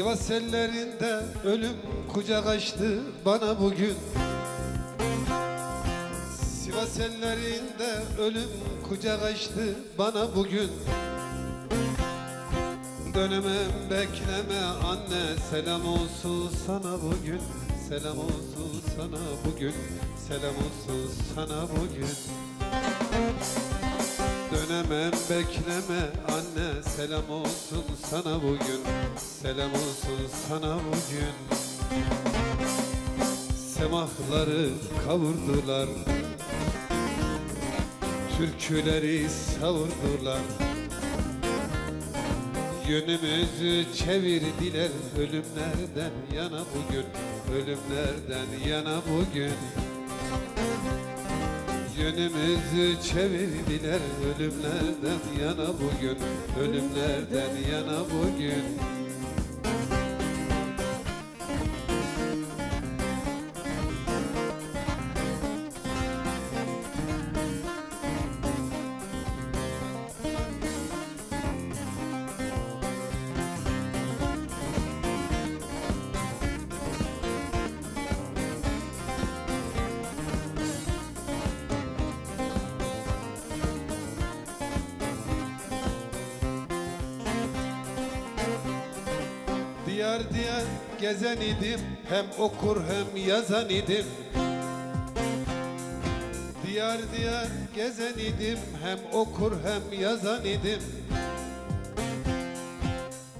Sivas ellerinde ölüm kucak açtı bana bugün. Sivas ellerinde ölüm kucak açtı bana bugün. Dönemem bekleme anne selam olsun sana bugün. Selam olsun sana bugün Selam olsun sana bugün Dönemem bekleme anne. Selam olsun sana bugün. Selam olsun sana bugün. Semahları kavurdular. Türküleri savurdular. Yönümüzü çevirdiler. Ölümlerden yana bugün. Ölümlerden yana bugün Yönümüzü çevirdiler ölümlerden yana bugün. Ölümlerden yana bugün Diyar diyar gezen idim Hem okur hem yazan idim. Diyar diyar gezen idim Hem okur hem yazan idim.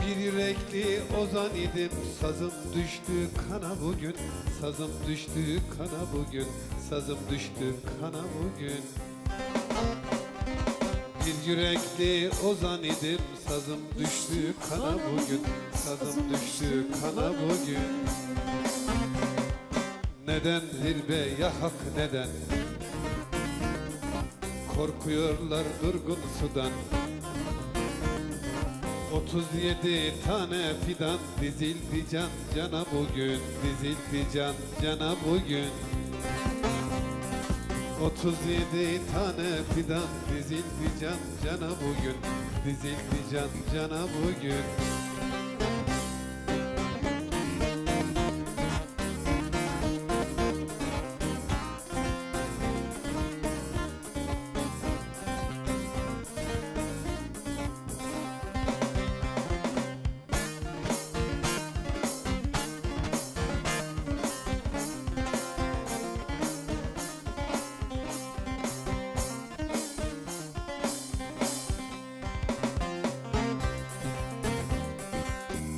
Bir yürekli ozan idim Sazım düştü kana bugün. Sazım düştü kana bugün Sazım düştü kana bugün yürekli ozan idim. Sazım düştü kana bugün. Sazım düştü kana bugün. Neden zirve ya hak neden? Korkuyorlar durgun sudan. 37 tane fidan dizildi can cana bugün. Dizildi can cana bugün 37 tane fidan dizildi can cana bugün. Dizildi can cana bugün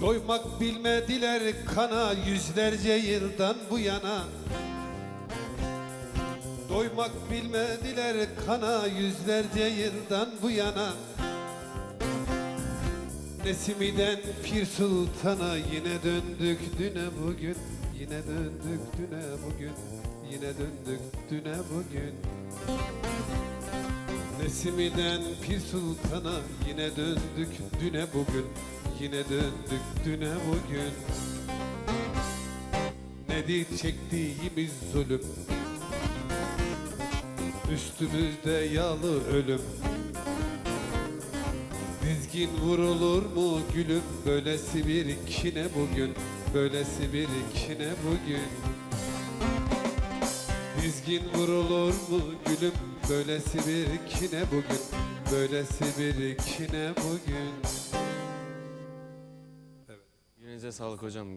Doymak bilmediler kana yüzlerce yıldan bu yana. Doymak bilmediler kana yüzlerce yıldan bu yana. Nesimi'den Pir Sultan'a yine döndük düne bugün. Yine döndük düne bugün. Yine döndük düne bugün. Nesimi'den Pir Sultan'a yine döndük düne bugün Yine döndük düne bugün. Nedir çektiğimiz zulüm. Üstümüzde yağlı ölüm. Dizgin vurulur mu gülüm? Böylesi bir kine bugün? Böylesi bir kine bugün? Dizgin vurulur mu gülüm? Böylesi bir kine bugün? Böylesi bir kine bugün Yüreğinize sağlık hocam.